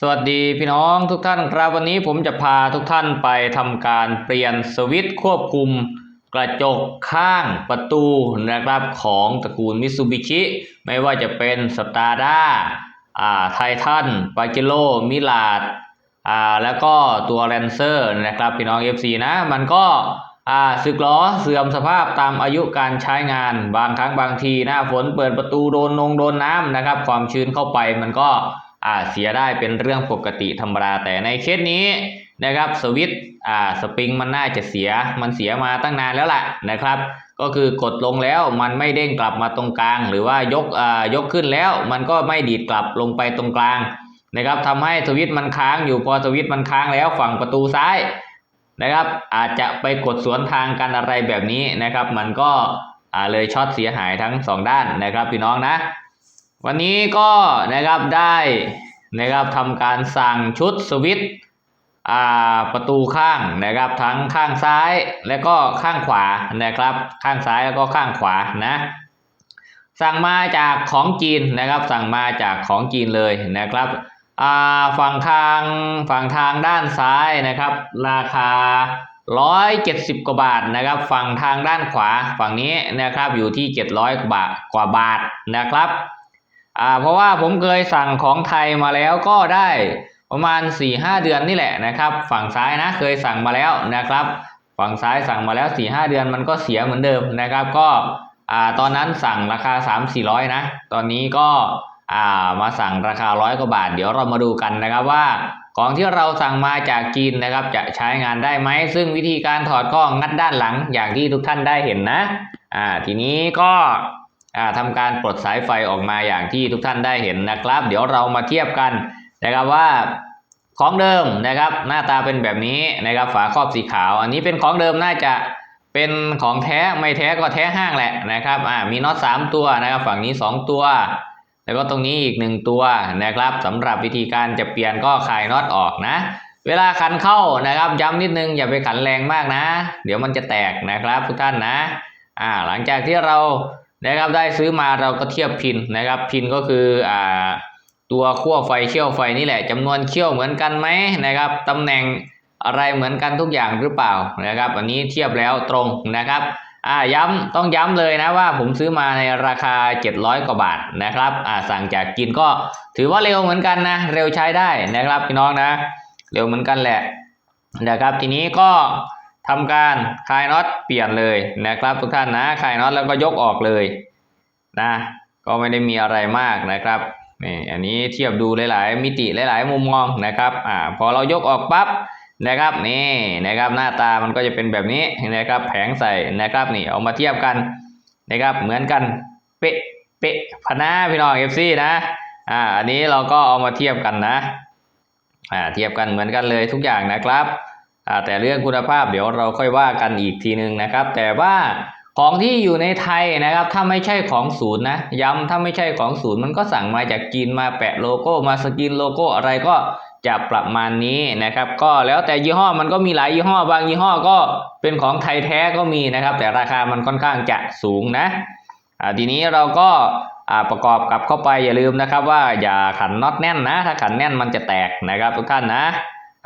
สวัสดีพี่น้องทุกท่านครับวันนี้ผมจะพาทุกท่านไปทำการเปลี่ยนสวิตช์ควบคุมกระจกข้างประตูนะครับของตระกูลมิซูบิชิไม่ว่าจะเป็นสตาร์ด้าอ่าไททันปาเกโลมิลาดอ่าแล้วก็ตัวแรนเซอร์นะครับพี่น้อง FC นะ มันก็อ่าสึกล้อเสื่อมสภาพตามอายุการใช้งาน บางครั้งบางทีหน้าฝนเปิดประตูโดนนงโดนน้ำนะครับ ความชื้นเข้าไปมันก็ อ่าเสียได้เป็นเรื่องปกติธรรมดาแต่ในเคสนี้นะครับสวิตอ่าสปริงมันน่าจะเสียมันเสียมาตั้งนานแล้วล่ะนะครับ ก็คือกดลงแล้วมันไม่เด้งกลับมาตรงกลาง หรือว่ายกอ่ายกขึ้นแล้ว มันก็ไม่ดีดกลับลงไปตรงกลางนะครับทำให้สวิตมันค้างอยู่พอสวิตมันค้างแล้วฝั่งประตูซ้ายนะครับ อาจจะไปกดสวนทางกันอะไรแบบนี้นะครับ มันก็อ่าเลยช็อตเสียหายทั้งสองด้านนะครับพี่น้องนะ วันนี้ก็นะครับได้นะครับทำการสั่งชุดสวิตช์ประตูข้างนะครับทั้งข้างซ้ายและก็ข้างขวานะครับ ข้างซ้ายแล้วก็ข้างขวานะสั่งมาจากของจีนนะครับ สั่งมาจากของจีนเลยนะครับฝั่งทางฝั่งทางด้านซ้ายนะครับ ราคา 170 กว่าบาทนะครับ ฝั่งทางด้านขวาฝั่งนี้นะครับอยู่ที่ 700 กว่าบาทกว่าบาทนะครับ อ่าเพราะว่าผมเคยสั่งของไทยมาแล้วก็ได้ประมาณ 4-5 เดือนนี่แหละนะครับ ฝั่งซ้ายนะเคยสั่งมาแล้วนะครับ ฝั่งซ้ายสั่งมาแล้ว 4-5 เดือนมันก็เสียเหมือนเดิมนะครับ ก็อ่าตอนนั้นสั่งราคา 3-400 นะ ตอนนี้ก็อ่ามาสั่งราคาร้อยกว่าบาท เดี๋ยวเรามาดูกันนะครับว่าของที่เราสั่งมาจากจีนนะครับ จะใช้งานได้ไหม ซึ่งวิธีการถอดก็งัดด้านหลังอย่างที่ทุกท่านได้เห็นนะอ่าทีนี้ก็ ทำการปลดสายไฟออกมาอย่างที่ทุกท่านได้เห็นนะครับ เดี๋ยวเรามาเทียบกันนะครับว่าของเดิมนะครับ หน้าตาเป็นแบบนี้นะครับฝาครอบสีขาว อันนี้เป็นของเดิมน่าจะเป็นของแท้ไม่แท้ก็แท้ห้างแหละนะครับอ่ามีน็อตสามตัวนะครับ ฝั่งนี้สองตัว แล้วก็ตรงนี้อีกหนึ่งตัวนะครับสำหรับวิธีการจะเปลี่ยนก็คลายน็อตออกนะ เวลาขันเข้านะครับ ย้ำนิดนึงอย่าไปขันแรงมากนะ เดี๋ยวมันจะแตกนะครับทุกท่านนะอ่าหลังจากที่เรา นะครับได้ซื้อมาเราก็เทียบพินนะครับ พินก็คืออ่าตัวขั้วไฟเชี่ยวไฟนี่แหละจำนวนเชี่ยวเหมือนกันไหมนะครับตำแหน่งอะไรเหมือนกันทุกอย่างหรือเปล่านะครับ อันนี้เทียบแล้วตรงนะครับอ่าย้ำต้องย้ำเลยนะว่าผมซื้อมาในราคา 700 กว่าบาทนะครับอ่าสั่งจากจีนก็ถือว่าเร็วเหมือนกันนะ เร็วใช้ได้นะครับพี่น้องนะ เร็วเหมือนกันแหละนะครับทีนี้ก็ ทำการคลายน็อตเปลี่ยนเลยนะครับทุกท่านนะคลายน็อตแล้วก็ยกออกเลยนะก็ไม่ได้มีอะไรมากนะครับนี่อันนี้เทียบดูหลาย ๆ มิติหลาย ๆ มุมมองนะครับอ่าพอเรายกออกปั๊บนะครับนี่นะครับหน้าตามันก็จะเป็นแบบนี้นะครับแผงใส่นะครับนี่เอามาเทียบกันนะครับเหมือนกันเป๊ะเป๊ะพนาพี่น้องเอฟซีนะอ่าอันนี้เราก็เอามาเทียบกันนะอ่าเทียบกันเหมือนกันเลยทุกอย่างนะครับ แต่เรื่องคุณภาพเดี๋ยวเราค่อยว่ากันอีกทีหนึ่งนะครับ แต่ว่าของที่อยู่ในไทยนะครับ ถ้าไม่ใช่ของศูนย์นะย้ำถ้าไม่ใช่ของศูนย์มันก็สั่งมาจากจีนมาแปะโลโก้มาสกรีนโลโก้อะไรก็จะประมาณนี้นะครับ ก็แล้วแต่ยี่ห้อมันก็มีหลายยี่ห้อบางยี่ห้อก็เป็นของไทยแท้ก็มีนะครับ แต่ราคามันค่อนข้างจะสูงนะทีนี้เราก็ประกอบกับเข้าไปอย่าลืมนะครับ ว่าอย่าขันน็อตแน่นนะ ถ้าขันแน่นมันจะแตกนะครับทุกท่านนะ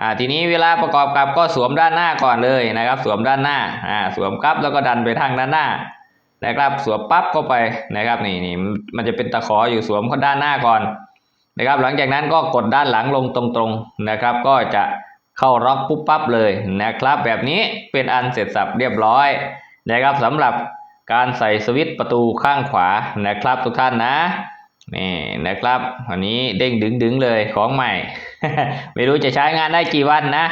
อ่าทีนี้เวลาประกอบกับก็สวมด้านหน้าก่อนเลยนะครับ สวมด้านหน้าอ่าสวมกับแล้วก็ดันไปทางด้านหน้านะครับสวมปั๊บเข้าไปนะครับนี่นี่มันจะเป็นตะขออยู่สวมข้าด้านหน้าก่อนนะครับ หลังจากนั้นก็กดด้านหลังลงตรงๆนะครับ ก็จะเข้าล็อกปุ๊บปั๊บเลยนะครับ แบบนี้เป็นอันเสร็จสับเรียบร้อยนะครับสำหรับการใส่สวิตช์ประตูข้างขวานะครับทุกท่านนะนี่นะครับอันนี้เด้งดึงๆเลยของใหม่ ไม่รู้จะใช้งานได้กี่วันนะ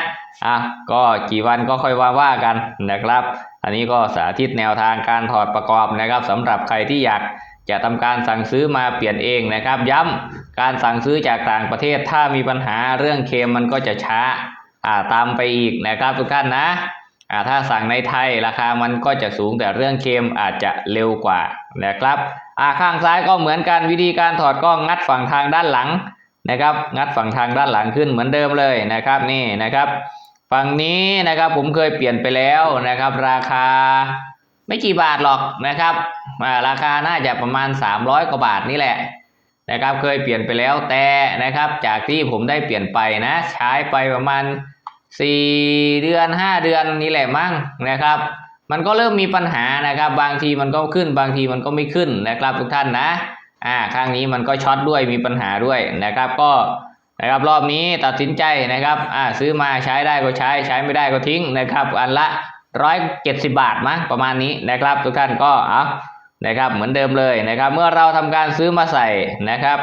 อะก็กี่วันก็ค่อยว่าว่ากันนะครับ อันนี้ก็สาธิตแนวทางการถอดประกอบนะครับสำหรับใครที่อยากจะทำการสั่งซื้อมาเปลี่ยนเองนะครับ ย้ำการสั่งซื้อจากต่างประเทศถ้ามีปัญหาเรื่องเคมมันก็จะช้าอ่าตามไปอีกนะครับทุกท่านนะอ่าถ้าสั่งในไทยราคามันก็จะสูงแต่เรื่องเคมอาจจะเร็วกว่านะครับอ่าข้างซ้ายก็เหมือนกันวิธีการถอดก็งัดฝั่งทางด้านหลัง นะครับ งัดฝั่งทางด้านหลังขึ้นเหมือนเดิมเลยนะครับนี่นะครับ ฝั่งนี้นะครับผมเคยเปลี่ยนไปแล้วนะครับ ราคาไม่กี่บาทหรอกนะครับราคาน่าจะประมาณ 300กว่าบาทนี่แหละนะครับเคยเปลี่ยนไปแล้วแต่นะครับจากที่ผมได้เปลี่ยนไปนะ ใช้ไปประมาณ 4 เดือน 5 เดือนนี่แหละมั้งนะครับ มันก็เริ่มมีปัญหานะครับ บางทีมันก็ขึ้นบางทีมันก็ไม่ขึ้นนะครับทุกท่านนะ อ่าข้างนี้มันก็ช็อตด้วยมีปัญหาด้วยนะครับ ก็นะครับรอบนี้ตัดสินใจนะครับอ่าซื้อมาใช้ได้ก็ใช้ใช้ไม่ได้ก็ทิ้งนะครับ อันละร้อยเจ็ดสิบาทมั้งประมาณนี้นะครับ ทุกท่านก็เอานะครับเหมือนเดิมเลยนะครับ เมื่อเราทำการซื้อมาใส่นะครับ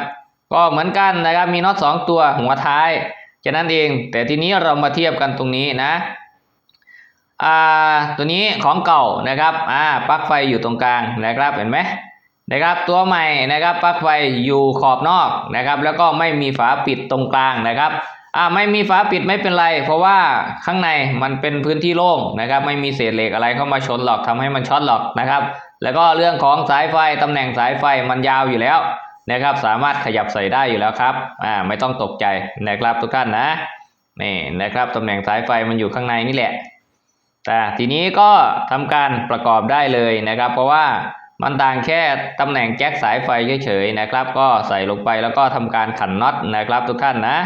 ก็เหมือนกันนะครับมีน็อตสองตัวหัวท้ายแค่นั้นเอง แต่ทีนี้เรามาเทียบกันตรงนี้นะอ่าตัวนี้ของเก่านะครับอ่าปลั๊กไฟอยู่ตรงกลางนะครับเห็นไหม นะครับตัวใหม่นะครับปลั๊กไฟอยู่ขอบนอกนะครับ แล้วก็ไม่มีฝาปิดตรงกลางนะครับอ่าไม่มีฝาปิดไม่เป็นไร เพราะว่าข้างในมันเป็นพื้นที่โล่งนะครับ ไม่มีเศษเหล็กอะไรเข้ามาชนหรอกทำให้มันช็อตหรอกนะครับ แล้วก็เรื่องของสายไฟตำแหน่งสายไฟมันยาวอยู่แล้วนะครับ สามารถขยับใส่ได้อยู่แล้วครับอ่าไม่ต้องตกใจนะครับทุกท่านนะนี่นะครับตำแหน่งสายไฟมันอยู่ข้างในนี่แหละแต่ทีนี้ก็ทำการประกอบได้เลยนะครับ เพราะว่า มันต่างแค่ตำแหน่งแจ็คสายไฟเฉยๆนะครับ ก็ใส่ลงไปแล้วก็ทำการขันน็อตนะครับ ทุกท่านนะ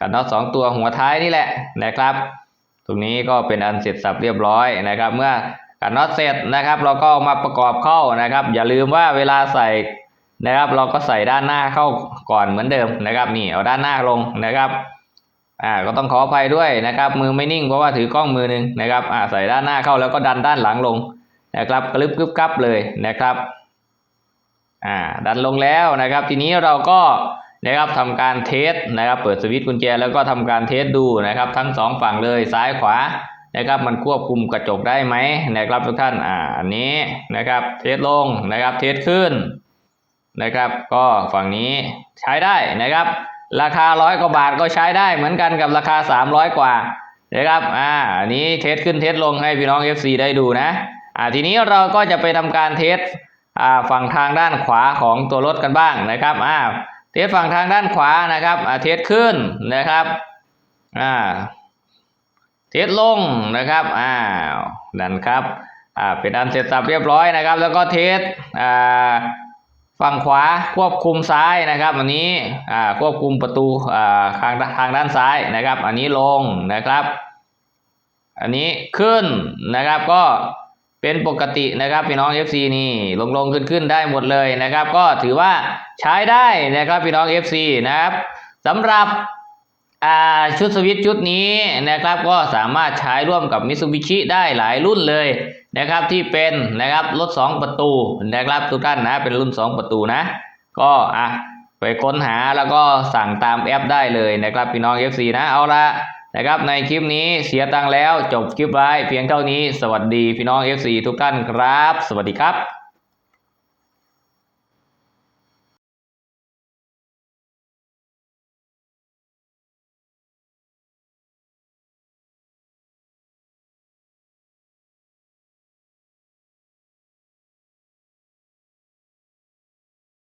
ขันน็อตสองตัวหัวท้ายนี่แหละนะครับ ตรงนี้ก็เป็นอันเสร็จสับเรียบร้อยนะครับ เมื่อขันน็อตเสร็จนะครับ เราก็มาประกอบเข้านะครับ อย่าลืมว่าเวลาใส่นะครับ เราก็ใส่ด้านหน้าเข้าก่อนเหมือนเดิมนะครับ นี่เอาด้านหน้าลงนะครับอ่าก็ต้องขออภัยด้วยนะครับ มือไม่นิ่งเพราะว่าถือกล้องมือหนึ่งนะครับอ่าใส่ด้านหน้าเข้าแล้วก็ดันด้านหลังลง นะครับกระลึบกึบกับเลยนะครับอ่าดันลงแล้วนะครับ ทีนี้เราก็นะครับทำการเทสนะครับเปิดสวิตช์กุญแจแล้วก็ทำการเทสดูนะครับ ทั้งสองฝั่งเลยซ้ายขวานะครับมันควบคุมกระจกได้ไหมนะครับทุกท่านอ่าอันนี้นะครับเทสลงนะครับเทสขึ้นนะครับ ก็ฝั่งนี้ใช้ได้นะครับ ราคาร้อยกว่าบาทก็ใช้ได้เหมือนกันกับราคาสามร้อยกว่านะครับอ่าอันนี้เทสขึ้นเทสลงให้พี่น้อง FC ได้ดูนะ ทีนี้เราก็จะไปทำการเทสอ่าฝั่งทางด้านขวาของตัวรถกันบ้างนะครับอ่าเทสฝั่งทางด้านขวานะครับอ่าเทสขึ้นนะครับอ่าเทสลงนะครับอ้าวนั่นครับอ่าเป็นอันเสร็จสับเรียบร้อยนะครับ แล้วก็เทสอ่าฝั่งขวาควบคุมซ้ายนะครับ อันนี้อ่าควบคุมประตูอ่าทางทางด้านซ้ายนะครับ อันนี้ลงนะครับ อันนี้ขึ้นนะครับก็ เป็นปกตินะครับพี่น้อง FC นี่ลงลงขึ้นขึ้นได้หมดเลยนะครับ ก็ถือว่าใช้ได้นะครับพี่น้อง FC นะครับสำหรับชุดสวิตชุดนี้นะครับก็สามารถใช้ร่วมกับมิ t ูบิชิได้หลายรุ่นเลยนะครับที่เป็นนะครับรถ 2 ประตูนะครับทุกท่านนะเป็นรุ่น 2 ประตูนะ ก็อะไปค้นหาแล้วก็สั่งตามแอปได้เลยนะครับพี่น้อง FC นะเอาละ นะครับในคลิปนี้เสียตังแล้วจบคลิปไว้เพียงเท่านี้สวัสดีพี่น้อง FC ทุกท่านครับ สวัสดีครับ